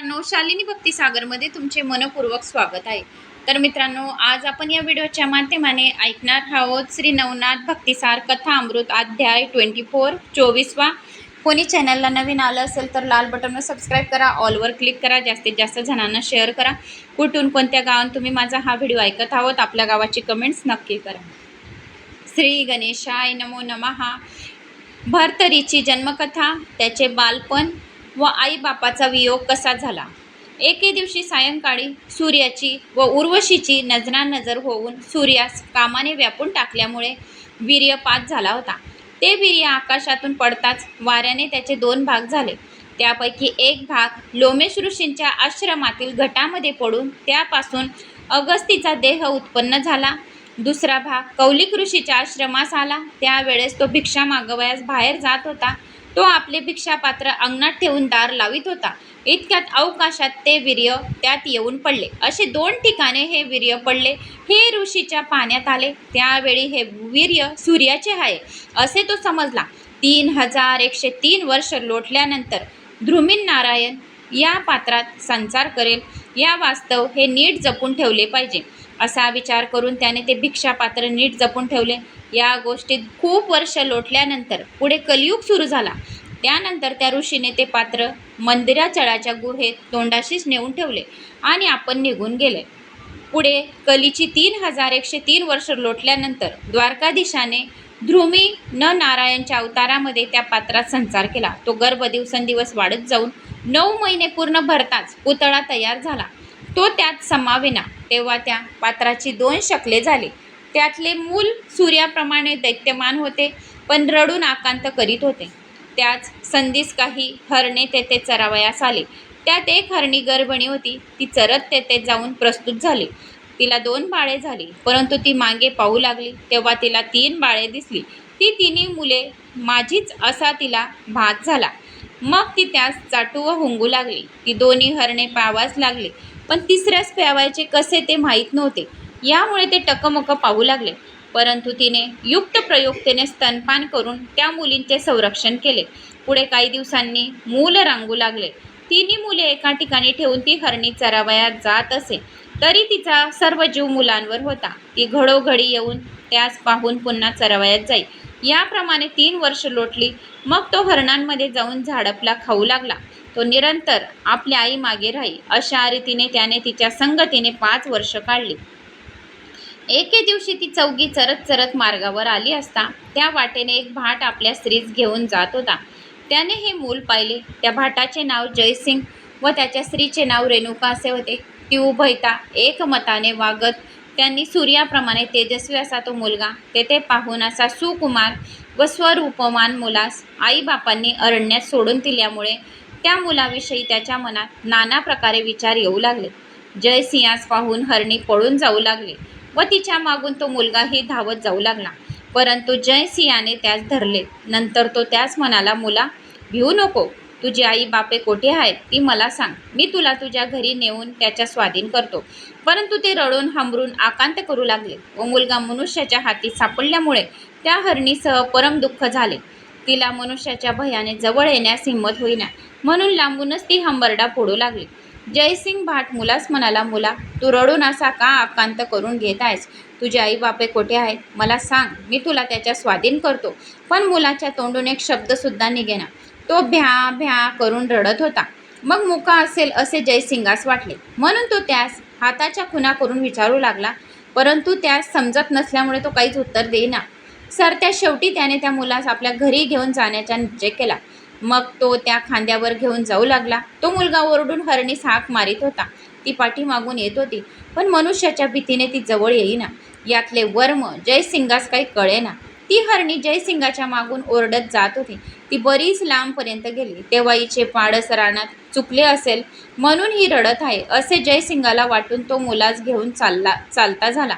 मित्रांनो शालिनी भक्ती सागरमध्ये तुमचे मनपूर्वक स्वागत आहे. तर मित्रांनो आज आपण या व्हिडिओच्या माध्यमाने ऐकणार आहोत श्री नवनाथ भक्तिसार कथा अमृत अध्याय ट्वेंटी फोर चोवीसवा. कोणी चॅनलला नवीन आलं असेल तर लाल बटनवर सबस्क्राईब करा ऑलवर क्लिक करा जास्तीत जास्त जणांना शेअर करा. कुठून कोणत्या गावात तुम्ही माझा हा व्हिडिओ ऐकत आहोत आपल्या गावाची कमेंट्स नक्की करा. श्री गणेशाय नमो नमहा भरतरीची जन्मकथा त्याचे बालपण व आईबापाचा वियोग कसा झाला? एके दिवशी सायंकाळी सूर्याची व उर्वशीची नजरानजर होऊन सूर्यास कामाने व्यापून टाकल्यामुळे वीर्यपात झाला होता. ते वीर्य आकाशातून पडताच वाऱ्याने त्याचे दोन भाग झाले. त्यापैकी एक भाग लोमेश ऋषींच्या आश्रमातील घटामध्ये पडून त्यापासून अगस्तीचा देह उत्पन्न झाला. दुसरा भाग कौलिक ऋषीच्या आश्रमास आला. त्यावेळेस तो भिक्षा मागवयास बाहेर जात होता. तो आपले भिक्षापात्र अंगणात ठेवून दार लावित होता. इतक्यात अवकाशात ते वीर्य त्यात येऊन पडले. असे दोन ठिकाणे हे वीर्य पडले. हे ऋषीच्या पाण्यात आले. त्यावेळी हे वीर्य सूर्याचे आहे. असे तो समजला. तीन हजार एकशे तीन वर्ष लोटल्यानंतर ध्रुमीन नारायण या पात्रात संचार करेल. या वास्तव हे नीट जपून ठेवले पाहिजे. असा विचार करून त्याने ते भिक्षापात्र नीट जपून ठेवले. या गोष्टीत खूप वर्ष लोटल्यानंतर पुढे कलियुग सुरू झाला. त्यानंतर त्या ऋषीने ते पात्र मंदिराचळाच्या गुहेत तोंडाशीच नेऊन ठेवले आणि आपण निघून गेले. पुढे कलीची तीन हजार एकशे तीन वर्ष लोटल्यानंतर द्वारकाधीशाने ध्रुमी न नारायणच्या अवतारामध्ये त्या पात्रात संचार केला. तो गर्भ दिवसेंदिवस वाढत जाऊन नऊ महिने पूर्ण भरताच पुतळा तयार झाला. तो त्यात समाविना तेव्हा त्या पात्राची दोन शकले झाली. त्यातले मूल सूर्याप्रमाणे दैत्यमान होते पण रडून आकांत करीत होते. त्याच संधीस काही हरणे तेथे चरावयास आले. त्यात एक हरणी गर्भणी होती ती चरत तेथे जाऊन प्रस्तुत झाली. तिला दोन बाळे झाली परंतु ती मागे पाहू लागली तेव्हा तिला तीन बाळे दिसली. ती तिन्ही मुले माझीच असा तिला भात झाला. मग ती त्यास चाटू व हुंगू लागली. ती दोन्ही हरणे पावास लागली. पण तिसऱ्यास प्यावायचे कसे ते माहीत नव्हते. यामुळे ते टकमक पाहू लागले. परंतु तिने युक्त प्रयुक्तेने स्तनपान करून त्या मुलींचे संरक्षण केले. पुढे काही दिवसांनी मूल रांगू लागले. तिन्ही मुले एका ठिकाणी ठेवून ती हरणी चरावयात जात असे. तरी तिचा सर्व जीव मुलांवर होता. ती घडोघडी येऊन त्यास पाहून पुन्हा चरावयात जाई. याप्रमाणे तीन वर्ष लोटली. मग तो हरणांमध्ये जाऊन झाडपला खाऊ लागला. तो निरंतर आपल्या आई मागे राही अशा रीतीने त्याने तिच्या संगतीने पाच वर्ष काढली. एके दिवशी ती चौगी चरत चरत मार्गावर आली असता त्या वाटेने एक भाट आपल्या स्त्रीस घेऊन जात होता. त्याने हे मूल पाहिले. त्या भाटाचे नाव जयसिंग व त्याच्या स्त्रीचे नाव रेणुका असे होते. ती उभयता एकमताने वागत त्यांनी सूर्याप्रमाणे तेजस्वी असा तो मुलगा तेथे पाहून असा सुकुमार व स्वरूपमान मुलास आईबापांनी अरण्यात सोडून दिल्यामुळे त्या मुलाविषयी त्याच्या मनात नाना प्रकारे विचार येऊ लागले. जयसिंहास पाहून हरणी पळून जाऊ लागले व तिच्या मागून तो मुलगाही धावत जाऊ लागला. परंतु जयसिंहाने त्यास धरले. नंतर तो त्यास म्हणाला मुला भिवू नको. तुझी आई बापे कोठे आहेत ती मला सांग. मी तुला तुझ्या घरी नेऊन त्याच्या स्वाधीन करतो. परंतु ते रडून हमरून आकांत करू लागले व मुलगा मनुष्याच्या हाती सापडल्यामुळे त्या हरणीसह परम दुःख झाले. तिला मनुष्याच्या भयाने जवळ येण्यास हिंमत होईना. म्हणून लांबूनच ती हंबरडा फोडू लागली. जयसिंग भाट मुलास म्हणाला मुला तू रडून असा का आकांत करून घेत आहेस? तुझे आई बापे कोठे आहेत? मला सांग मी तुला त्याच्या स्वाधीन करतो. पण मुलाच्या तोंडून एक शब्दसुद्धा निघेना. तो भ्या भ्या करून रडत होता. मग मुका असेल असे जयसिंगास वाटले. म्हणून तो त्यास हाताच्या खुना करून विचारू लागला. परंतु त्यास समजत नसल्यामुळे तो काहीच उत्तर देईना. सर त्या शेवटी त्याने त्या मुलास आपल्या घरी घेऊन जाण्याचा निश्चय केला. मग तो त्या खांद्यावर घेऊन जाऊ लागला. तो मुलगा ओरडून हरणीस हाक मारित होता. ती पाठीमागून येत होती. पण मनुष्याच्या भीतीने ती जवळ येईना. यातले वर्म जयसिंगास काही कळेना. ती हरणी जयसिंगाच्या मागून ओरडत जात होती. ती बरीच लांबपर्यंत गेली. तेव्हा हिचे पाडस रानात चुकले असेल म्हणून ही रडत आहे असे जयसिंगाला वाटून तो मुलास घेऊन चालला चालता झाला.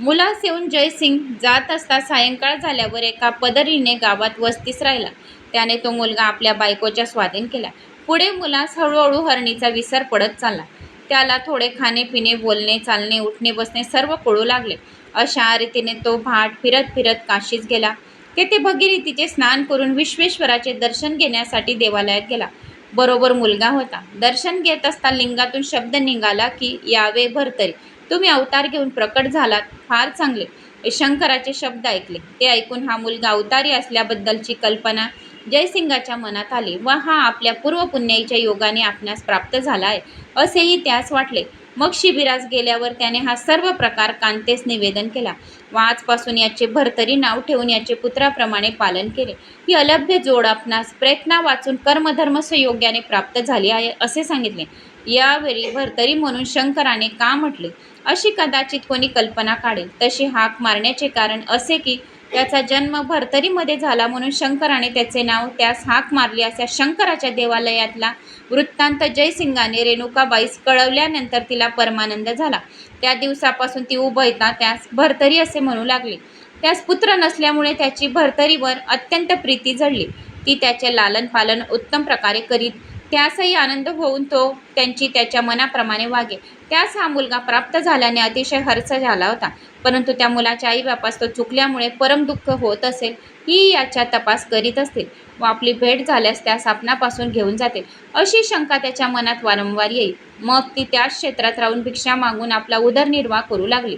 मुलास येऊन जयसिंग जात असता सायंकाळ झाल्यावर एका पदरीने गावात वस्तीस राहिला. त्याने तो मुलगा आपल्या बायकोच्या स्वाधीन केला. पुढे मुलास हळूहळू हरणीचा विसर पडत चालला. त्याला थोडे खाणे पिणे बोलणे चालणे उठणे बसणे सर्व कळू लागले. अशा रीतीने तो भाट फिरत फिरत काशीस गेला. तेथे भगीरथीचे स्नान करून विश्वेश्वराचे दर्शन घेण्यासाठी देवालयात गेला. बरोबर मुलगा होता. दर्शन घेत असता लिंगातून शब्द निघाला की यावे भरतरी तुम्ही अवतार घेऊन प्रकट झालात. फार चांगले. शंकराचे शब्द ऐकले. ते ऐकून हा मुलगा अवतारी असल्याबद्दलची कल्पना जयसिंगाच्या मनात आले. व हा आपल्या पूर्वपुण्याईच्या योगाने आपणास प्राप्त झाला आहे. असेही त्यास वाटले. मग शिबिरास गेल्यावर त्याने हा सर्व प्रकार कांतेस निवेदन केला. व आजपासून याचे भरतरी नाव ठेवून याचे पुत्राप्रमाणे पालन केले. ही अलभ्य जोड आपणास प्रयत्ना वाचून कर्मधर्म सुयोग्याने प्राप्त झाली आहे असे सांगितले. यावेळी भरतरी म्हणून शंकराने का म्हटले? अशी कदाचित कोणी कल्पना काढेल. तशी हाक मारण्याचे कारण असे की त्याचा जन्म भरतरीमध्ये झाला म्हणून शंकराने त्याचे नाव त्यास हाक मारली अशा शंकराच्या देवालयातला वृत्तांत जयसिंगाने रेणुकाबाईस कळवल्यानंतर तिला परमानंद झाला. त्या दिवसापासून ती उभयता त्यास भरतरी असे म्हणू लागली. त्यास पुत्र नसल्यामुळे त्याची भरतरीवर अत्यंत प्रीती जडली. ती त्याचे लालन पालन उत्तम प्रकारे करीत त्यासही आनंद होऊन तो त्यांची त्याच्या मनाप्रमाणे वागे त्यास हा मुलगा प्राप्त झाल्याने अतिशय हर्ष झाला होता. परंतु त्या मुलाच्या आईबापास तो चुकल्यामुळे परम दुःख होत असेल ही याच्या तपास करीत असतील. व आपली भेट झाल्यास त्या सापनापासून घेऊन जातील. अशी शंका त्याच्या मनात वारंवार येईल. मग ती त्याच क्षेत्रात राहून भिक्षा मागून आपला उदरनिर्वाह करू लागली.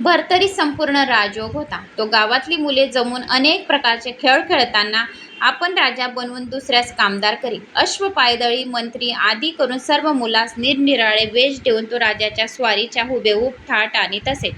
भरतरी संपूर्ण राजयोग होता. तो गावातली मुले जमून अनेक प्रकारचे खेळ खेळताना आपण राजा बनवून दुसऱ्यास कामदार करी अश्व पायदळी मंत्री आदी करून सर्व मुलास निरनिराळे वेश देऊन तो राजाच्या स्वारीच्या हुबेहूब थाट आणीत असे.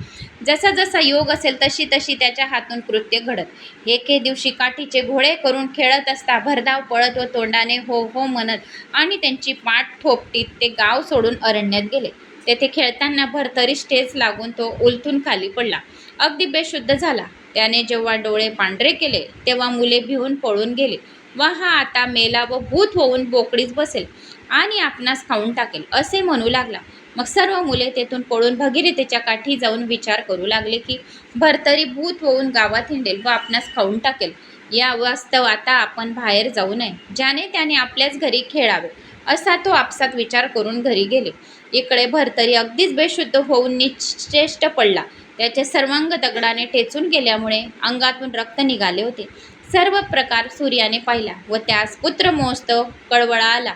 जसा जसा योग असेल तशी तशी त्याच्या हातून कृत्य घडत. एके दिवशी काठीचे घोडे करून खेळत असता भरधाव पळत व तोंडाने हो हो म्हणत आणि त्यांची पाठ थोपटीत ते गाव सोडून अरण्यात गेले. तेथे खेळताना भरतरी स्टेज लागून तो उलथून खाली पडला. अगदी बेशुद्ध झाला. त्याने जेव्हा डोळे पांढरे केले तेव्हा मुले भिवून पळून गेले. व हा आता मेला व भूत होऊन बोकडीच बसेल आणि आपणास खाऊन टाकेल असे म्हणू लागला. मग सर्व मुले तेथून पळून भगीरथीच्या काठी जाऊन विचार करू लागले की भरतरी भूत होऊन गावात हिंडेल व आपणास खाऊन टाकेल. या वास्तव आता आपण बाहेर जाऊ नये. ज्याने त्याने आपल्याच घरी खेळावे असा तो आपसात विचार करून घरी गेले. इकडे भरतरी अगदीच बेशुद्ध होऊन निश्चेष्ट पडला. त्याचे सर्वांग दगडाने ठेचून गेल्यामुळे अंगातून रक्त निघाले होते. सर्व प्रकार सूर्याने पाहिला व त्यास पुत्रमोस्त कळवळा आला.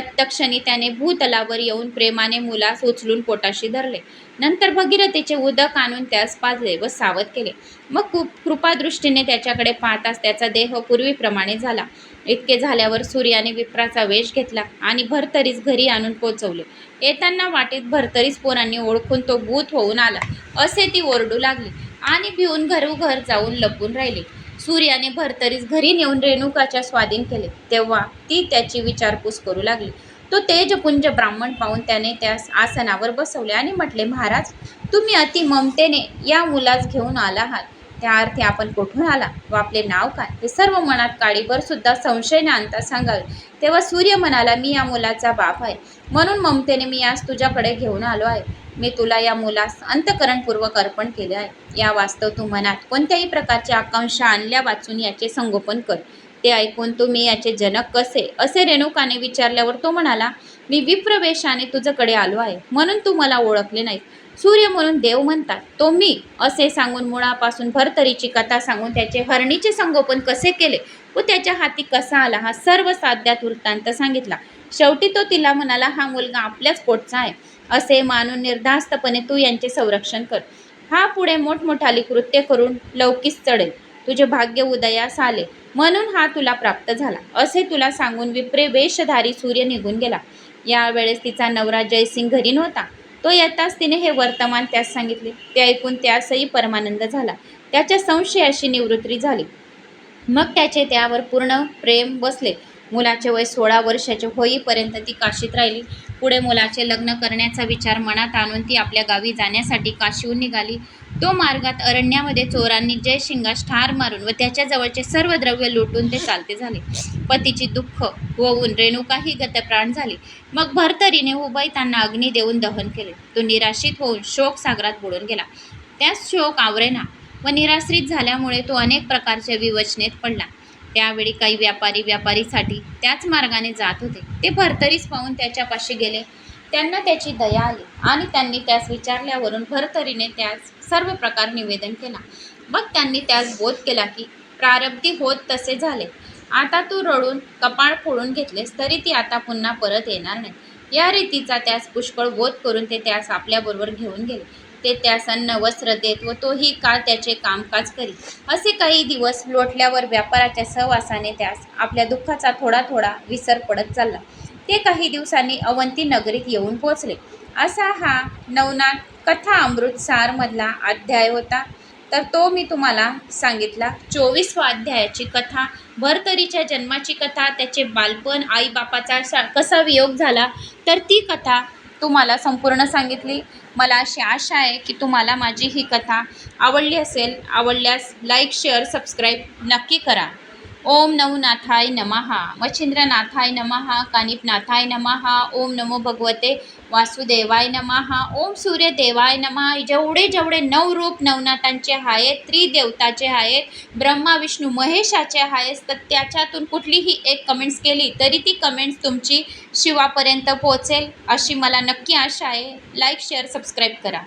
तत्क्षणी त्याने भूतलावर येऊन प्रेमाने मुलास उचलून पोटाशी धरले. नंतर भगीरथीचे उदक आणून त्यास पाजले व सावध केले. मग कृ कृपादृष्टीने त्याच्याकडे पाहताच त्याचा देह पूर्वीप्रमाणे झाला. इतके झाल्यावर सूर्याने विप्राचा वेश घेतला आणि भरतरीस घरी आणून पोचवले. येताना वाटेत भरतरीस पोरांनी ओळखून तो भूत होऊन आला. असे ती ओरडू लागली आणि भिवून घरोघर जाऊन लपून राहिली. सूर्याने भरतरीस घरी नेऊन रेणुकाच्या स्वाधीन केले. तेव्हा ती त्याची विचारपूस करू लागली. तो तेजपुंज ब्राह्मण पाहून त्याने त्यास आसनावर बसवले आणि म्हटले महाराज तुम्ही अति ममतेने या मुलास घेऊन आला आहात. त्या अर्थी आपण कुठून आला? व आपले नाव काय? हे सर्व मनात काळीभर सुद्धा संशय आणता सांगावे. तेव्हा सूर्य म्हणाला मी या मुलाचा बाप आहे. म्हणून ममतेने मी आज तुझ्याकडे घेऊन आलो आहे. मी तुला या मुलास अंतकरणपूर्वक अर्पण केले आहे. या वास्तव तू मनात कोणत्याही प्रकारची आकांक्षा आणल्या वाचून याचे संगोपन कर. ते ऐकून तुम्ही याचे जनक कसे? असे रेणुकाने विचारल्यावर तो म्हणाला मी विप्रवेशाने तुझ्याकडे आलो आहे. म्हणून तू मला ओळखले नाही सूर्य म्हणून देव म्हणतात. तो मी असे सांगून मुळापासून भरतरीची कथा सांगून त्याचे हरणीचे संगोपन कसे केले व त्याच्या हाती कसा आला हा सर्व साध्यात वृत्तांत सांगितला. शेवटी तो तिला म्हणाला हा मुलगा आपल्याच पोटचा आहे. असे मानून निर्धास्तपणे तू यांचे संरक्षण कर. हा पुढे मोठमोठाली कृत्य करून लौकिस चढेल. तुझे भाग्य उदयास आले. म्हणून हा तुला प्राप्त झाला. असे तुला सांगून विप्रे वेशधारी सूर्य निघून गेला. यावेळेस तिचा नवरा जयसिंग घरी नव्हता. तो येताच तिने हे वर्तमान त्यास सांगितले. ते ऐकून त्यासही परमानंद झाला. त्याच्या संशयाशी निवृत्ती झाली. मग त्याचे त्यावर पूर्ण प्रेम बसले. मुलाचे वय सोळा वर्षाचे होईपर्यंत ती काशीत राहिली. पुढे मुलाचे लग्न करण्याचा विचार मनात आणून ती आपल्या गावी जाण्यासाठी काशीहून निघाली. तो मार्गात अरण्यामध्ये चोरांनी जयशिंगास ठार मारून व त्याच्याजवळचे सर्व द्रव्य लुटून ते चालते झाले. पतीची दुःख होऊन रेणुकाही गतप्राण झाली. मग भरतरीने उभयतांना अग्नी देऊन दहन केले. तो निराशित होऊन शोक सागरात बुडून गेला. त्यास शोक आवरेना व निराश्रित झाल्यामुळे तो अनेक प्रकारच्या विवचनेत पडला. त्यावेळी काही व्यापारी व्यापारीसाठी त्याच मार्गाने जात होते. ते भरतरीस पाहून त्याच्यापाशी गेले. त्यांना त्याची दया आली आणि त्यांनी त्यास विचारल्यावरून भरतरीने त्यास सर्व प्रकार निवेदन केला. मग त्यांनी त्यास बोध केला की प्रारब्धी होत तसे झाले. आता तू रडून कपाळ फोडून घेतलेस तरी ती आता पुन्हा परत येणार नाही. या रीतीचा त्यास पुष्कळ बोध करून ते त्यास आपल्याबरोबर घेऊन गेले. ते त्यास अन्न वस्त्र देत व तोही काळ त्याचे कामकाज करी. असे काही दिवस लोटल्यावर व्यापाराच्या सहवासाने त्यास आपल्या दुःखाचा थोडा थोडा विसर पडत चालला. ते काही दिवसांनी अवंती नगरीत येऊन पोचले. असा हा नवनाथ कथा अमृतसारमधला अध्याय होता. तर तो मी तुम्हाला सांगितला. चोवीसवा अध्यायाची कथा भरतरीच्या जन्माची कथा त्याचे बालपण आईबापाचा सा- कसा वियोग झाला तर ती कथा तुम्हाला संपूर्ण सांगितली. मला अशी आशा आहे की तुम्हाला माझी ही कथा आवडली असेल आवडल्यास लाईक शेअर सबस्क्राईब नक्की करा. ओम नवनाथाय नमहा. मच्छिंद्रनाथाय नमहा कानिपनाथाय नमहा ओम नमो भगवते वासुदेवाय नमहा ओम सूर्यदेवाय नमहा. जेवढे जेवढे नऊ रूप नवनाथांचे आहेत त्रिदेवताचे आहेत ब्रह्मा विष्णू महेशाचे आहेत तर त्याच्यातून कुठलीही एक कमेंट्स केली तरी ती कमेंट्स तुमची शिवापर्यंत पोहोचेल अशी मला नक्की आशा आहे. लाईक शेअर सबस्क्राईब करा.